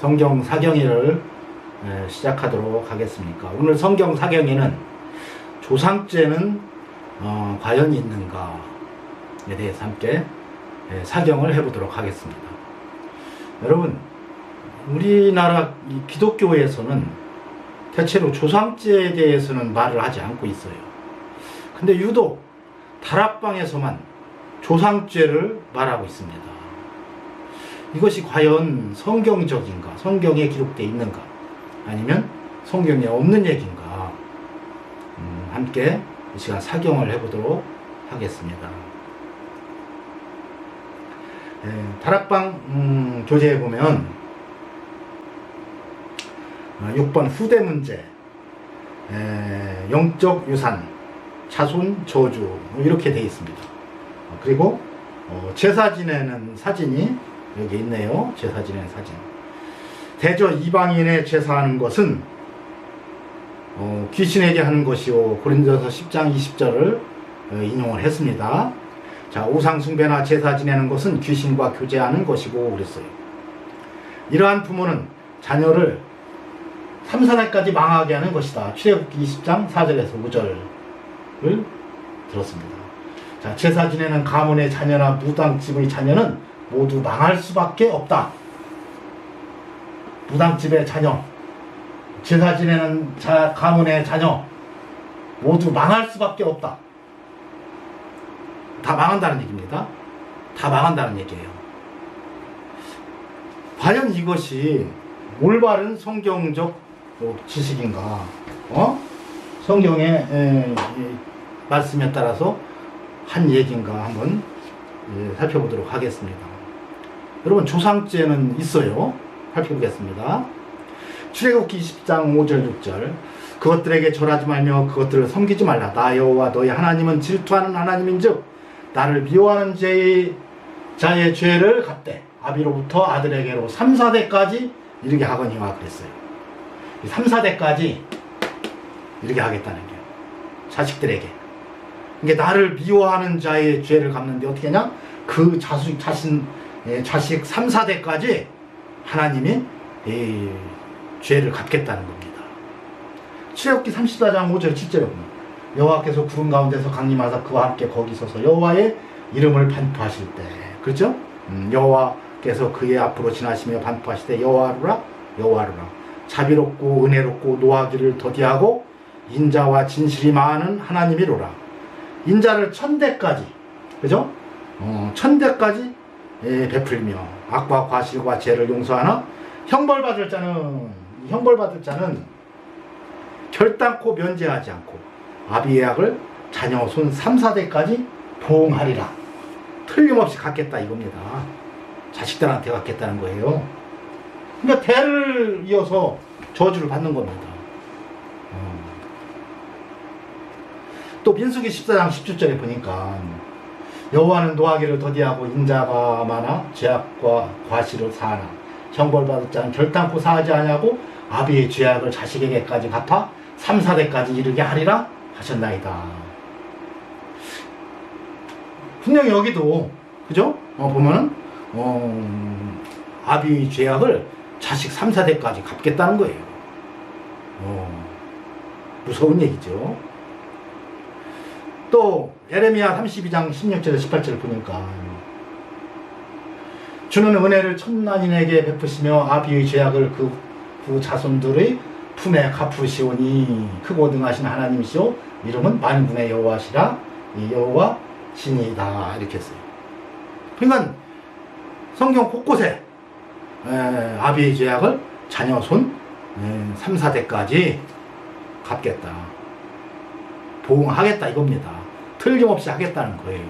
성경 사경회를 에, 시작하도록 하겠습니까? 오늘 성경 사경회는 조상죄는 어, 과연 있는가에 대해서 함께 에, 사경을 해보도록 하겠습니다. 여러분, 우리나라 이 기독교에서는 대체로 조상죄에 대해서는 말을 하지 않고 있어요. 근데 유독 다락방에서만 조상죄를 말하고 있습니다. 이것이 과연 성경적인가, 성경에 기록되어 있는가, 아니면 성경에 없는 얘기인가, 음, 함께 이 시간 사경을 해보도록 하겠습니다. 예, 다락방 음, 교재에 보면 어, 6번 후대 문제, 에, 영적 유산, 자손 저주 뭐 이렇게 되어 있습니다. 어, 그리고 어, 제사 지내는 사진이 여기 있네요. 제사 지내는 사진. 대저 이방인의 제사하는 것은 어, 귀신에게 하는 것이요. 고린도서 10장 20절을 어, 인용을 했습니다. 자, 우상숭배나 제사 지내는 것은 귀신과 교제하는 것이고 그랬어요. 이러한 부모는 자녀를 3, 4代까지 망하게 하는 것이다. 출애굽기 20장 4절에서 5절을 들었습니다. 자, 제사 지내는 가문의 자녀나 무당집의 자녀는 모두 망할 수밖에 없다. 무당집의 자녀, 제사 지내는 자, 가문의 자녀 모두 망할 수밖에 없다. 다 망한다는 얘기입니다. 다 망한다는 얘기예요. 과연 이것이 올바른 성경적 어, 지식인가? 어? 성경의 에, 이 말씀에 따라서 한 얘기인가 한번 예, 살펴보도록 하겠습니다. 여러분 조상죄는 있어요. 살펴보겠습니다. 출애굽기 20장 5절 6절 그것들에게 절하지 말며 그것들을 섬기지 말라 나 여호와 너희 하나님은 질투하는 하나님인즉 나를 미워하는 죄의 자의 죄를 갚되 아비로부터 아들에게로 3, 4대까지 이르게 하거니와 그랬어요. 3, 4대까지 이렇게 하겠다는 게 자식들에게 이게 나를 미워하는 자의 죄를 갚는데 어떻게 하냐? 그 자식 자신 예, 자식 3, 4대까지 하나님이 이 죄를 갚겠다는 겁니다. 출애굽기 34장 5절 7절에 보면 여호와께서 구름 가운데서 강림하사 그와 함께 거기 서서 여호와의 이름을 반포하실 때 그렇죠? 음, 여호와께서 그의 앞으로 지나시며 반포하실 때 여호와루라 여호와루라 자비롭고 은혜롭고 노하기를 더디하고 인자와 진실이 많은 하나님이로라 인자를 천대까지 그죠? 어, 천대까지 예, 베풀며 악과 과실과 죄를 용서하나 형벌받을 자는 이 형벌받을 자는 결단코 면제하지 않고 아비의 악을 자녀 손 3, 4대까지 보응하리라. 틀림없이 갖겠다 이겁니다. 자식들한테 갖겠다는 거예요. 그러니까 대를 이어서 저주를 받는 겁니다. 어. 또 민수기 14장 17절에 보니까 여호와는 노하기를 더디하고 인자가 많아 죄악과 과실을 사하나 형벌받을 자는 결단코 사하지 아니하고 아비의 죄악을 자식에게까지 갚아 3, 4대까지 이르게 하리라 하셨나이다. 분명히 여기도 그죠? 어, 보면은 어, 아비의 죄악을 자식 3, 4대까지 갚겠다는 거예요. 어, 무서운 얘기죠. 또 예레미야 32장 16절에 18절을 보니까 주는 은혜를 천만인에게 베푸시며 아비의 죄악을 그, 그 자손들의 품에 갚으시오니 크고 등하신 하나님이시오 이름은 만군의 여호와시라 이 여호와 신이다 이렇게 했어요. 그러니까 성경 곳곳에 에, 아비의 죄악을 자녀 손 에, 3, 4대까지 갚겠다. 보응하겠다 이겁니다. 틀림없이 하겠다는 거예요.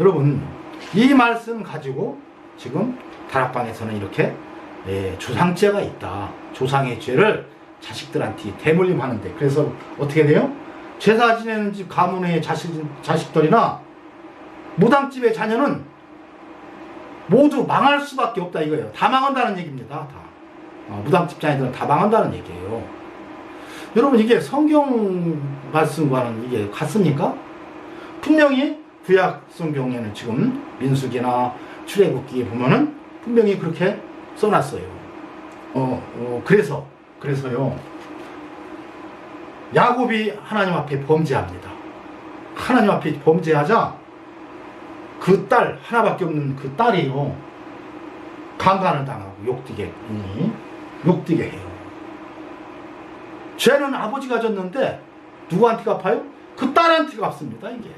여러분 이 말씀 가지고 지금 다락방에서는 이렇게 예, 조상죄가 있다. 조상의 죄를 자식들한테 대물림하는데 그래서 어떻게 돼요? 제사 지내는 집 가문의 자식, 자식들이나 무당집의 자녀는 모두 망할 수밖에 없다 이거예요. 다 망한다는 얘기입니다. 다. 어, 무당집 자녀들은 다 망한다는 얘기예요. 여러분 이게 성경 말씀과는 이게 같습니까? 분명히 구약 성경에는 지금 민수기나 출애굽기에 보면은 분명히 그렇게 써놨어요. 어, 어 그래서 그래서요. 야곱이 하나님 앞에 범죄합니다. 하나님 앞에 범죄하자 그 딸 하나밖에 없는 그 딸이요 강간을 당하고 욕되게 음, 욕되게 해요. 죄는 아버지가 졌는데 누구한테 갚아요? 그 딸한테 갚습니다 이게.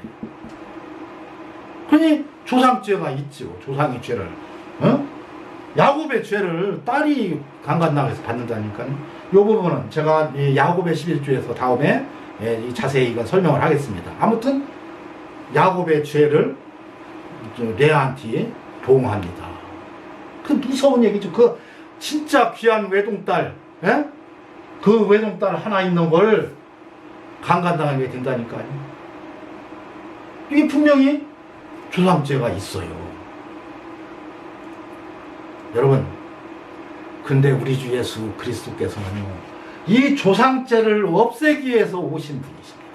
그러니 조상죄가 있죠. 조상의 죄를. 어? 야곱의 죄를 딸이 강간당해서 받는다니까요. 이 부분은 제가 이 야곱의 11주에서 다음에 예, 이 자세히 이건 설명을 하겠습니다. 아무튼 야곱의 죄를 저 레아한테 보응합니다. 그 무서운 얘기죠. 그 진짜 귀한 외동딸, 예? 그 외동딸 하나 있는 걸 강간당하게 된다니까요. 이게 분명히 조상죄가 있어요. 여러분, 근데 우리 주 예수 그리스도께서는요, 이 조상죄를 없애기 위해서 오신 분이십니다.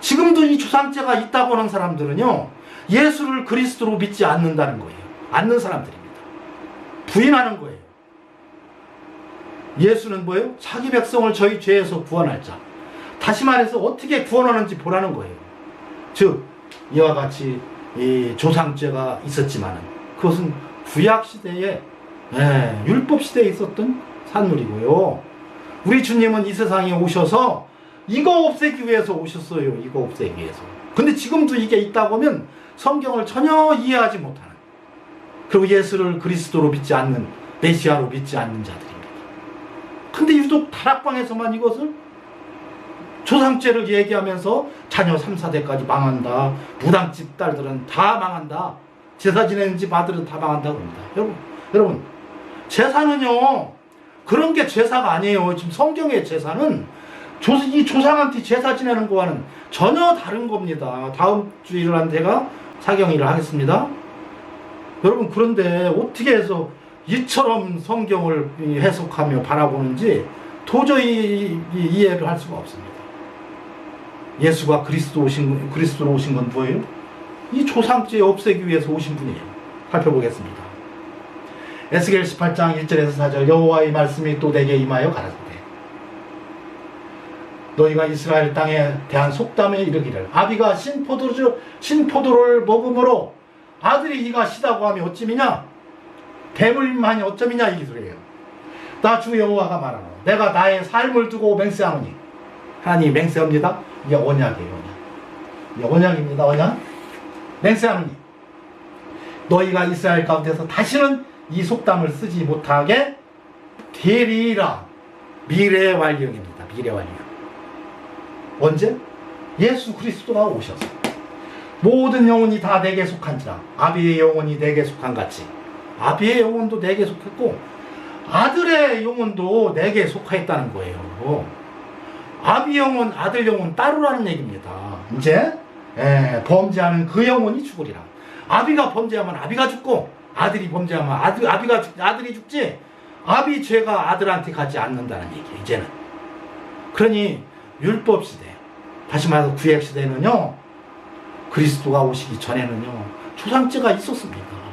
지금도 이 조상죄가 있다고 하는 사람들은요, 예수를 그리스도로 믿지 않는다는 거예요. 않는 사람들입니다. 부인하는 거예요. 예수는 뭐예요? 자기 백성을 저희 죄에서 구원할 자. 다시 말해서 어떻게 구원하는지 보라는 거예요. 즉, 이와 같이 이 조상죄가 있었지만은 그것은 구약 시대에 예, 율법 시대에 있었던 산물이고요. 우리 주님은 이 세상에 오셔서 이거 없애기 위해서 오셨어요. 이거 없애기 위해서. 근데 지금도 이게 있다고 하면 성경을 전혀 이해하지 못하는 그리고 예수를 그리스도로 믿지 않는 메시아로 믿지 않는 자들입니다. 근데 유독 다락방에서만 이것을 조상죄를 얘기하면서 자녀 3, 4대까지 망한다. 무당집 딸들은 다 망한다. 제사 지내는 집 아들은 다 망한다 그럽니다. 여러분, 여러분, 제사는요, 그런 게 제사가 아니에요. 지금 성경의 제사는 조, 이 조상한테 제사 지내는 거와는 전혀 다른 겁니다. 다음 주 일을 제가 사경일을 하겠습니다. 여러분, 그런데 어떻게 해서 이처럼 성경을 해석하며 바라보는지 도저히 이해를 할 수가 없습니다. 예수가 그리스도 오신 그리스도로 오신 건 뭐예요? 이 조상죄 없애기 위해서 오신 분이에요. 살펴보겠습니다. 에스겔 18장 1절에서 4절 여호와의 말씀이 또 내게 임하여 가라사대 너희가 이스라엘 땅에 대한 속담에 이르기를 아비가 신포도주 신포도를 먹음으로 아들이 이가 시다고 하면 어찌미냐 배물만이 어쩌미냐 이 소리예요. 나 주 여호와가 말하노 내가 나의 삶을 두고 맹세하노니 하나님 맹세합니다. 이게 언약이에요, 언약. 언약입니다, 언약. 맹세하노니 너희가 이스라엘 가운데서 다시는 이 속담을 쓰지 못하게 되리라. 미래 완령입니다. 미래 완령. 언제? 예수 그리스도가 오셔서 모든 영혼이 다 내게 속한지라 아비의 영혼이 내게 속한 같이 아비의 영혼도 내게 속했고 아들의 영혼도 내게 속하였다는 거예요. 아비 영혼, 아들 영혼 따로라는 얘기입니다. 이제 예, 범죄하는 그 영혼이 죽으리라. 아비가 범죄하면 아비가 죽고 아들이 범죄하면 아들, 아비가 죽, 아들이 죽지. 아비 죄가 아들한테 가지 않는다는 얘기예요. 이제는. 그러니 율법 시대, 다시 말해서 구약 시대는요. 그리스도가 오시기 전에는요. 초상죄가 있었습니다.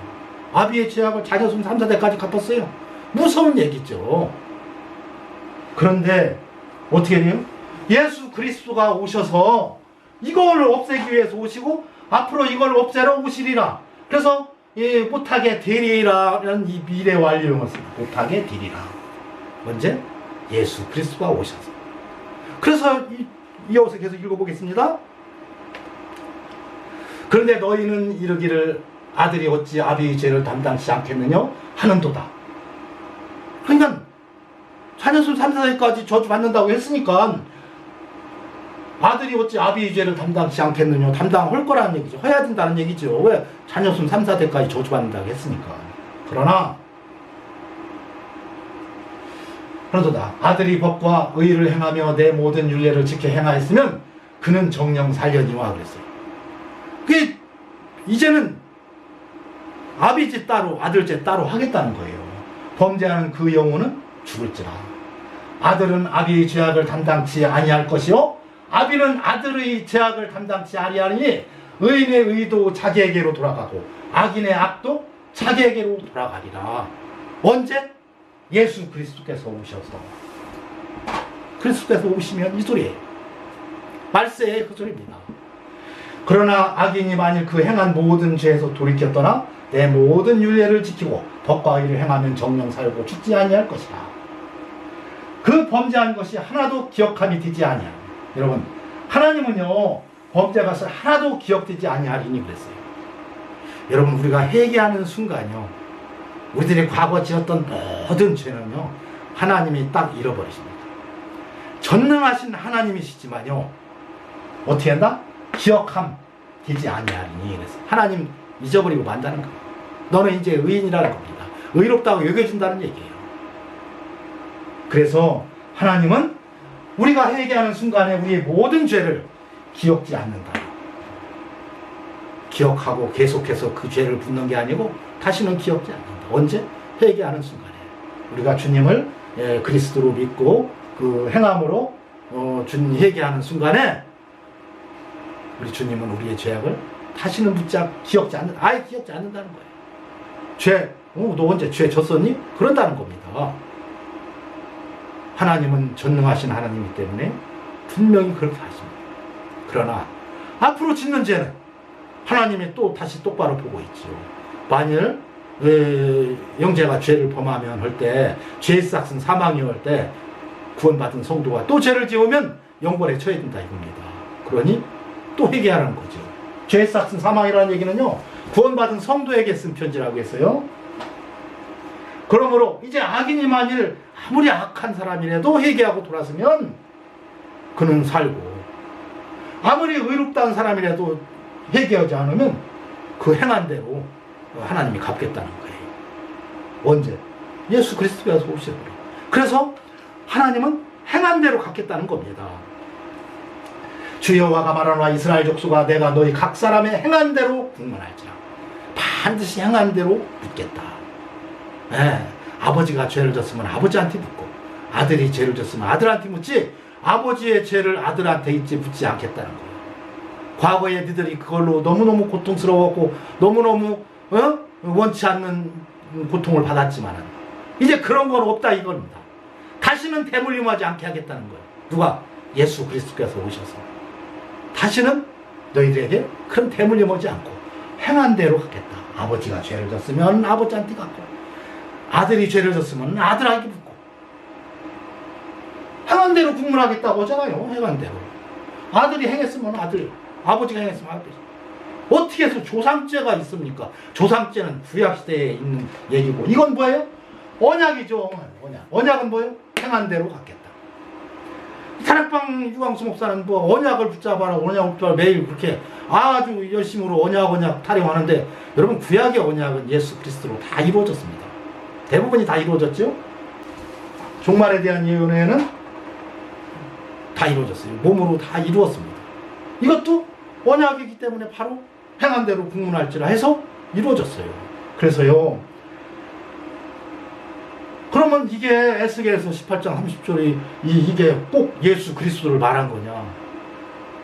아비의 죄악을 자녀순 3, 4대까지 갚았어요. 무서운 얘기죠. 그런데 어떻게 돼요? 예수 그리스도가 오셔서 이걸 없애기 위해서 오시고 앞으로 이걸 없애러 오시리라. 그래서 예, 못하게 되리라는 이 미래 완료형을 씁니다. 못하게 되리라. 언제? 예수 그리스도가 오셔서. 그래서 이, 이어서 계속 읽어보겠습니다. 그런데 너희는 이르기를 아들이 어찌 아비의 죄를 담당치 않겠느냐 하는도다. 그러니까 자녀수 3, 4세까지 저주 받는다고 했으니까 아들이 어찌 아비의 죄를 담당치 않겠느냐 담당할 거라는 얘기죠. 해야 된다는 얘기죠. 왜? 자녀수 3, 4대까지 저주 받는다고 했으니까. 그러나 그러도다 아들이 법과 의를 행하며 내 모든 윤례를 지켜 행하였으면 그는 정령 살려니와 그랬어요. 그게 이제는 아비지 따로 아들제 따로 하겠다는 거예요. 범죄하는 그 영혼은 죽을지라. 아들은 아비의 죄악을 담당치 아니할 것이요 아비는 아들의 죄악을 담당치 아니하니 의인의 의도 자기에게로 돌아가고 악인의 악도 자기에게로 돌아가리라. 언제? 예수 그리스도께서 오셔서 그리스도께서 오시면 이 소리예요. 말세의 그 소리입니다. 그러나 악인이 만일 그 행한 모든 죄에서 돌이켜 떠나 내 모든 윤례를 지키고 덕과 의를 행하면 정령 살고 죽지 아니할 것이라. 그 범죄한 것이 하나도 기억함이 되지 아니하. 여러분, 하나님은요 범죄 것을 하나도 기억되지 아니하리니 그랬어요. 여러분 우리가 회개하는 순간요 우리들이 과거 지었던 모든 죄는요 하나님이 딱 잃어버리십니다. 전능하신 하나님이시지만요 어떻게 한다? 기억함 되지 아니하리니 그래서 하나님 잊어버리고 만다는 거예요. 너는 이제 의인이라는 겁니다. 의롭다고 여겨준다는 얘기예요. 그래서 하나님은 우리가 회개하는 순간에 우리의 모든 죄를 기억지 않는다. 기억하고 계속해서 그 죄를 붓는 게 아니고 다시는 기억지 않는다. 언제? 회개하는 순간에 우리가 주님을 예, 그리스도로 믿고 그 행함으로 어, 주님 회개하는 순간에 우리 주님은 우리의 죄악을 다시는 붙잡 기억지 않는 아예 기억지 않는다는 거예요. 죄, 어, 너 언제 죄 졌었니? 그런다는 겁니다. 하나님은 전능하신 하나님이기 때문에 분명히 그렇게 하십니다. 그러나 앞으로 짓는 죄는 하나님이 또 다시 똑바로 보고 있죠. 만일 에, 영재가 죄를 범하면 할 때 죄의 싹은 사망이 할때 구원받은 성도가 또 죄를 지으면 영벌에 처해야 된다 이겁니다. 그러니 또 회개하라는 거죠. 죄의 싹은 사망이라는 얘기는요. 구원받은 성도에게 쓴 편지라고 했어요. 그러므로 이제 악인이 만일 아무리 악한 사람이라도 회개하고 돌아서면 그는 살고 아무리 의롭다는 사람이라도 회개하지 않으면 그 행한 대로 하나님이 갚겠다는 거예요. 언제? 예수 그리스도께서 오시더라. 그래서 하나님은 행한 대로 갚겠다는 겁니다. 주 여호와가 말하노라 이스라엘 족속아 내가 너희 각 사람의 행한 대로 국문할지라 반드시 행한 대로 묻겠다. 예, 아버지가 죄를 졌으면 아버지한테 묻고 아들이 죄를 졌으면 아들한테 묻지 아버지의 죄를 아들한테 잊지 묻지 않겠다는 거예요. 과거에 니들이 그걸로 너무너무 고통스러웠고 너무너무 어? 원치 않는 고통을 받았지만 이제 그런 건 없다 이겁니다. 다시는 대물림하지 않게 하겠다는 거예요. 누가? 예수 그리스도께서 오셔서 다시는 너희들에게 큰 대물림 오지 않고 행한 대로 하겠다. 아버지가 죄를 졌으면 아버지한테 갖고 아들이 죄를 졌으면 아들에게 묻고 행한 대로 국문하겠다고 하잖아요. 행한 대로. 아들이 행했으면 아들, 아버지가 행했으면 아들. 어떻게 해서 조상죄가 있습니까? 조상죄는 구약시대에 있는 얘기고 이건 뭐예요? 언약이죠. 언약. 언약은 뭐예요? 행한 대로 갖겠다. 사랑방 유광수 목사는 뭐 언약을 붙잡아라 언약을 붙잡아 매일 그렇게 아주 열심으로 언약 언약 타령하는데 여러분 구약의 언약은 예수 그리스도로 다 이루어졌습니다. 대부분이 다 이루어졌죠. 종말에 대한 예언에는 다 이루어졌어요. 몸으로 다 이루었습니다. 이것도 언약이기 때문에 바로 행한 대로 국문할지라 해서 이루어졌어요. 그래서요. 그러면 이게 에스겔에서 18장 30절이 이, 이 게 꼭 예수 그리스도를 말한 거냐?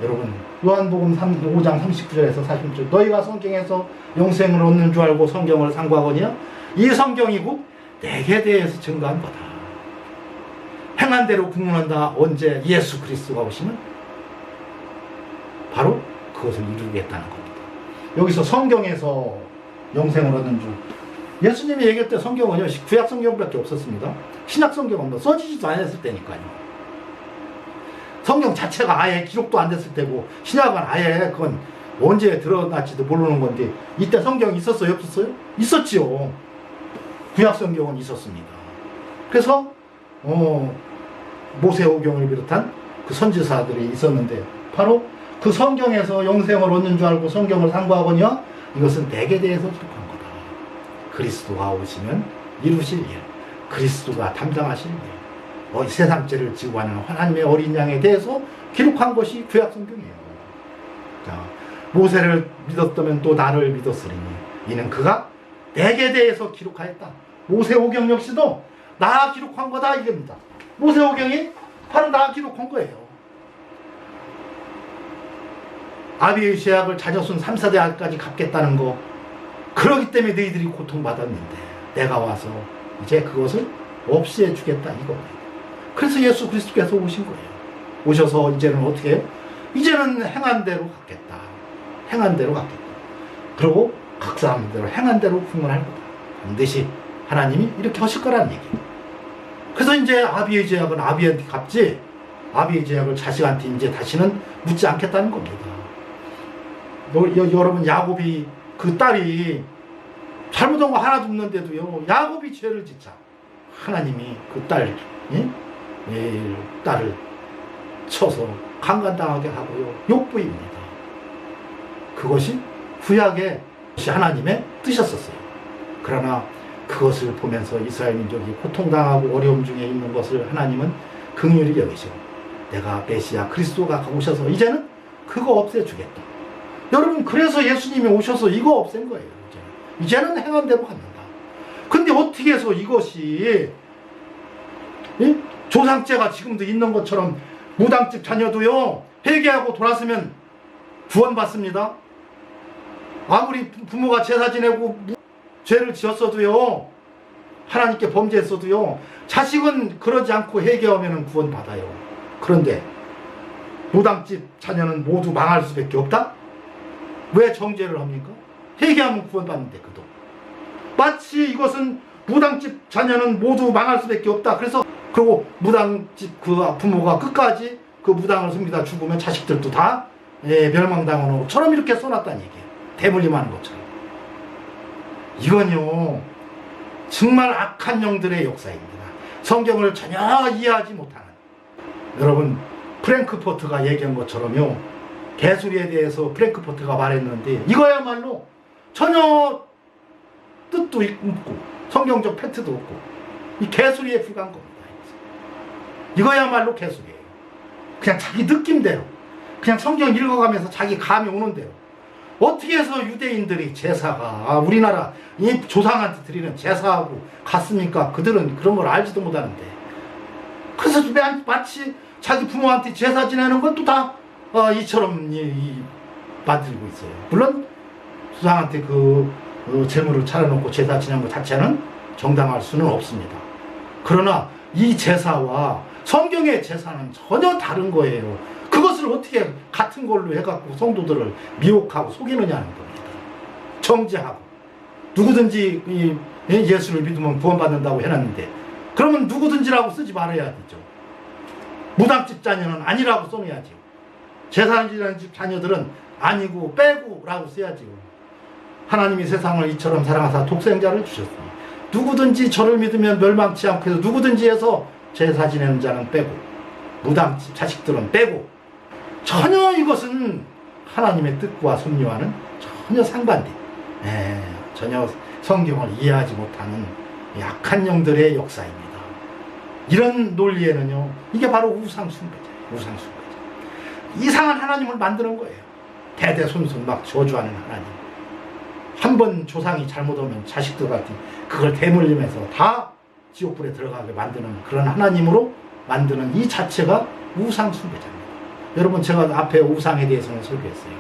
여러분 요한복음 3, 5장 39절에서 40절 너희가 성경에서 영생을 얻는 줄 알고 성경을 상고하거니와 이 성경이 곧 내게 대해서 증거한 거다. 행한 대로 국문한다. 언제 예수 그리스도가 오시면 바로 그것을 이루겠다는 겁니다. 여기서 성경에서 영생을 얻는 줄 예수님이 얘기할 때 성경은요 구약 성경밖에 없었습니다. 신약 성경은 뭐 써지지도 않았을 때니까요. 성경 자체가 아예 기록도 안 됐을 때고 신약은 아예 그건 언제 드러났지도 모르는 건데 이때 성경이 있었어요 없었어요? 있었지요. 구약 성경은 있었습니다. 그래서 어, 모세오경을 비롯한 그 선지사들이 있었는데 바로 그 성경에서 영생을 얻는 줄 알고 성경을 상고하거니와 이것은 내게 대해서. 그리스도가 오시면 이루실 일, 그리스도가 담당하실 일, 어, 이 세상 죄를 지고 하는 하나님의 어린 양에 대해서 기록한 것이 구약 성경이에요. 자, 모세를 믿었다면 또 나를 믿었으리니 이는 그가 내게 대해서 기록하였다. 모세오경 역시도 나 기록한 거다 이겁니다. 모세오경이 바로 나 기록한 거예요. 아비의 죄악을 자녀순 3, 4대까지 갚겠다는 거. 그러기 때문에 너희들이 고통받았는데 내가 와서 이제 그것을 없이 해주겠다 이거. 그래서 예수 그리스도께서 오신 거예요. 오셔서 이제는 어떻게 해요? 이제는 행한 대로 갖겠다. 행한 대로 갖겠다. 그리고 각사 하는 대로 행한 대로 흥분할 거다. 반드시 하나님이 이렇게 하실 거라는 얘기예요. 그래서 이제 아비의 제약은 아비한테 갚지 아비의 제약을 자식한테 이제 다시는 묻지 않겠다는 겁니다. 너, 여, 여러분 야곱이 그 딸이 잘못한 거 하나도 없는데도요 야곱이 죄를 짓자 하나님이 그 딸, 예? 예, 딸을 쳐서 강간당하게 하고요 욕부입니다. 그것이 구약의 하나님의 뜻이었어요. 그러나 그것을 보면서 이스라엘 민족이 고통당하고 어려움 중에 있는 것을 하나님은 긍휼히 여기시고 내가 메시아 그리스도가 오셔서 이제는 그거 없애주겠다. 여러분 그래서 예수님이 오셔서 이거 없앤 거예요. 이제는, 이제는 행한 대로 갖는다. 근데 어떻게 해서 이것이 예? 조상죄가 지금도 있는 것처럼 무당집 자녀도요 회개하고 돌아서면 구원받습니다. 아무리 부- 부모가 제사 지내고 무- 죄를 지었어도요 하나님께 범죄했어도요 자식은 그러지 않고 회개하면 구원받아요. 그런데 무당집 자녀는 모두 망할 수밖에 없다? 왜 정죄를 합니까? 회개하면 구원받는데 그도 마치 이것은 무당집 자녀는 모두 망할 수밖에 없다. 그래서 그리고 무당집 그 부모가 끝까지 그 무당을 씁니다. 죽으면 자식들도 다 예, 멸망당하는 것처럼 이렇게 써놨다는 얘기예요. 대물림하는 것처럼. 이건요 정말 악한 영들의 역사입니다. 성경을 전혀 이해하지 못하는 여러분 프랭크포트가 얘기한 것처럼요 개수리에 대해서 프랭크포트가 말했는데 이거야말로 전혀 뜻도 없고 성경적 팩트도 없고 이 개수리에 불과한 겁니다. 이거야말로 개수리예요. 그냥 자기 느낌대로 그냥 성경 읽어가면서 자기 감이 오는 대로 어떻게 해서 유대인들이 제사가 아, 우리나라 이 조상한테 드리는 제사하고 같습니까? 그들은 그런 걸 알지도 못하는데 그래서 매- 마치 자기 부모한테 제사 지내는 것도 다 어, 이처럼 이, 이, 만들고 있어요. 물론 조상한테 그 어, 재물을 차려놓고 제사 지내는 것 자체는 정당할 수는 없습니다. 그러나 이 제사와 성경의 제사는 전혀 다른 거예요. 그것을 어떻게 같은 걸로 해갖고 성도들을 미혹하고 속이느냐는 겁니다. 정죄하고 누구든지 이 예수를 믿으면 구원받는다고 해놨는데 그러면 누구든지라고 쓰지 말아야 되죠. 무당집 자녀는 아니라고 써놔야죠. 제사지는 집 자녀들은 아니고 빼고라고 써야지요. 하나님이 세상을 이처럼 사랑하사 독생자를 주셨으니 누구든지 저를 믿으면 멸망치 않고 해서 누구든지 해서 제사 지내는 자는 빼고 무당집 자식들은 빼고 전혀 이것은 하나님의 뜻과 섭리와는 전혀 상반돼. 예, 전혀 성경을 이해하지 못하는 약한 영들의 역사입니다. 이런 논리에는요, 이게 바로 우상숭배죠. 우상숭배죠. 이상한 하나님을 만드는 거예요. 대대손손 막 저주하는 하나님. 한 번 조상이 잘못하면 자식들한테 그걸 대물림해서 다 지옥불에 들어가게 만드는 그런 하나님으로 만드는 이 자체가 우상 숭배자입니다. 여러분 제가 앞에 우상에 대해서는 설교했어요.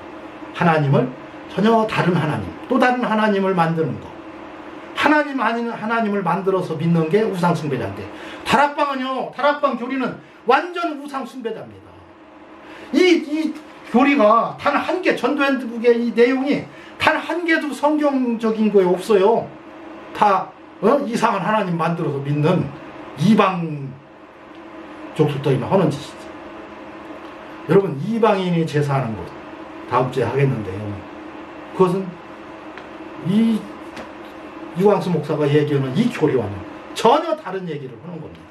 하나님을 전혀 다른 하나님, 또 다른 하나님을 만드는 거. 하나님 아닌 하나님을 만들어서 믿는 게 우상 숭배자인데 다락방은요, 다락방 교리는 완전 우상 숭배자입니다. 이, 이 교리가 단 한 개, 전도 핸드북의 이 내용이 단 한 개도 성경적인 거에 없어요. 다 어? 이상한 하나님 만들어서 믿는 이방 족속들이 하는 짓이죠. 여러분 이방인이 제사하는 것 다음 주에 하겠는데요. 그것은 이 유광수 목사가 얘기하는 이 교리와는 전혀 다른 얘기를 하는 겁니다.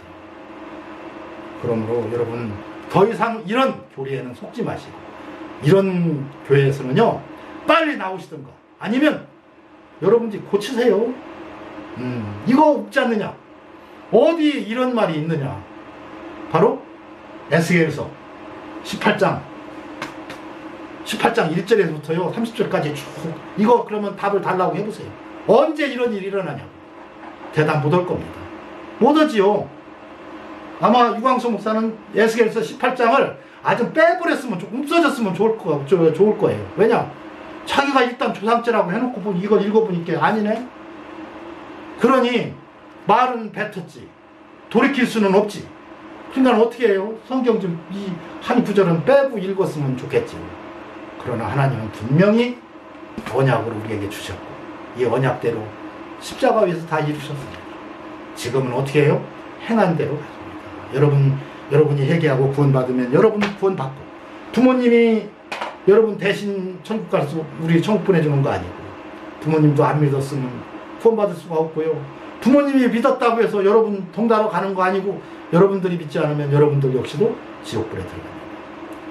그러므로 여러분 더 이상 이런 교리에는 속지 마시고 이런 교회에서는요 빨리 나오시든가 아니면 여러분들이 고치세요. 음, 이거 없지 않느냐? 어디 이런 말이 있느냐? 바로 에스겔서 18장 18장 1절에서부터요 30절까지 쭉 이거 그러면 답을 달라고 해보세요. 언제 이런 일이 일어나냐고 대답 못 할 겁니다. 못 하지요. 아마 유광수 목사는 에스겔서 18장을 아주 빼버렸으면 좀 없어졌으면 좋을 거 저- 좋을 거예요. 왜냐? 자기가 일단 조상죄라고 해놓고 이걸 읽어보니까 아니네. 그러니 말은 뱉었지. 돌이킬 수는 없지. 그러니까 어떻게 해요? 성경 좀 이 한 구절은 빼고 읽었으면 좋겠지. 그러나 하나님은 분명히 언약으로 우리에게 주셨고 이 언약대로 십자가 위에서 다 이루셨습니다. 지금은 어떻게 해요? 행한 대로. 여러분 여러분이 회개하고 구원받으면 여러분이 구원받고 부모님이 여러분 대신 천국 갈수 우리 천국 보내주는 거 아니고 부모님도 안 믿었으면 구원받을 수가 없고요. 부모님이 믿었다고 해서 여러분 동다로 가는 거 아니고 여러분들이 믿지 않으면 여러분들 역시도 지옥불에 들어갑니다.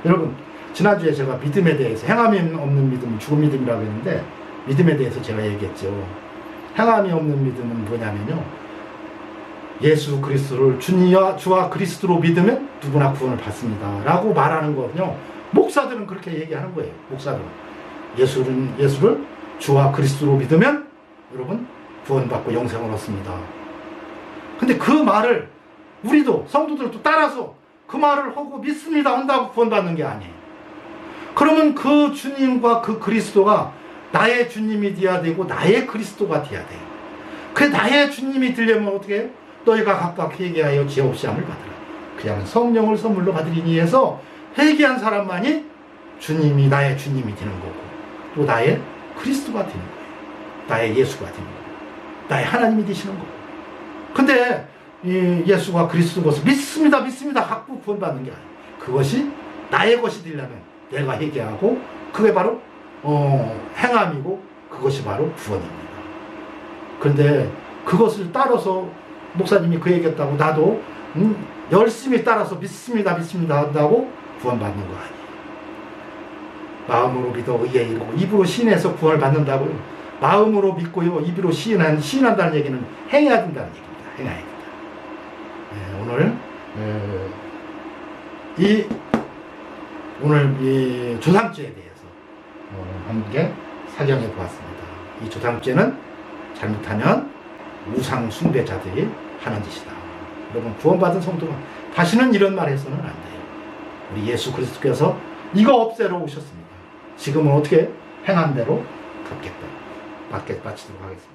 여러분 지난주에 제가 믿음에 대해서 행함이 없는 믿음은 죽은 믿음이라고 했는데 믿음에 대해서 제가 얘기했죠. 행함이 없는 믿음은 뭐냐면요. 예수 그리스도를 주니와 주와 그리스도로 믿으면 누구나 구원을 받습니다. 라고 말하는 거거든요. 목사들은 그렇게 얘기하는 거예요. 목사들은. 예수를, 예수를 주와 그리스도로 믿으면 여러분 구원받고 영생을 얻습니다. 근데 그 말을 우리도 성도들도 따라서 그 말을 하고 믿습니다 한다고 구원받는 게 아니에요. 그러면 그 주님과 그 그리스도가 나의 주님이 되어야 되고 나의 그리스도가 되어야 돼요. 그 나의 주님이 되려면 어떻게 해요? 너희가 각각 회개하여 죄 없이 함을 받으라. 그냥 성령을 선물로 받으리니 해서 회개한 사람만이 주님이 나의 주님이 되는 거고 또 나의 그리스도가 되는 거예요. 나의 예수가 되는 거예요. 나의 하나님이 되시는 거고. 근데 이 예수가 그리스도 것을 믿습니다, 믿습니다 갖고 구원받는 게 아니에요. 그것이 나의 것이 되려면 내가 회개하고 그게 바로 어, 행함이고 그것이 바로 구원입니다. 그런데 그것을 따라서 목사님이 그 얘기했다고 나도 음, 열심히 따라서 믿습니다, 믿습니다 한다고 구원받는 거 아니에요. 마음으로 믿어 의에 이르고 입으로 신해서 구원을 받는다고요. 마음으로 믿고요, 입으로 시인한 시인한다는 얘기는 행해야 된다는 얘기입니다. 행해야 된다. 네, 오늘 에, 이 오늘 이 조상죄에 대해서 어, 함께 사경해 보았습니다. 이 조상죄는 잘못하면 우상 숭배자들이 하는 짓이다. 여러분 구원받은 성도가 다시는 이런 말 해서는 안 돼요. 우리 예수 그리스도께서 이거 없애러 오셨습니다. 지금은 어떻게 행한 대로 갚겠다. 받게 바치도록 하겠습니다.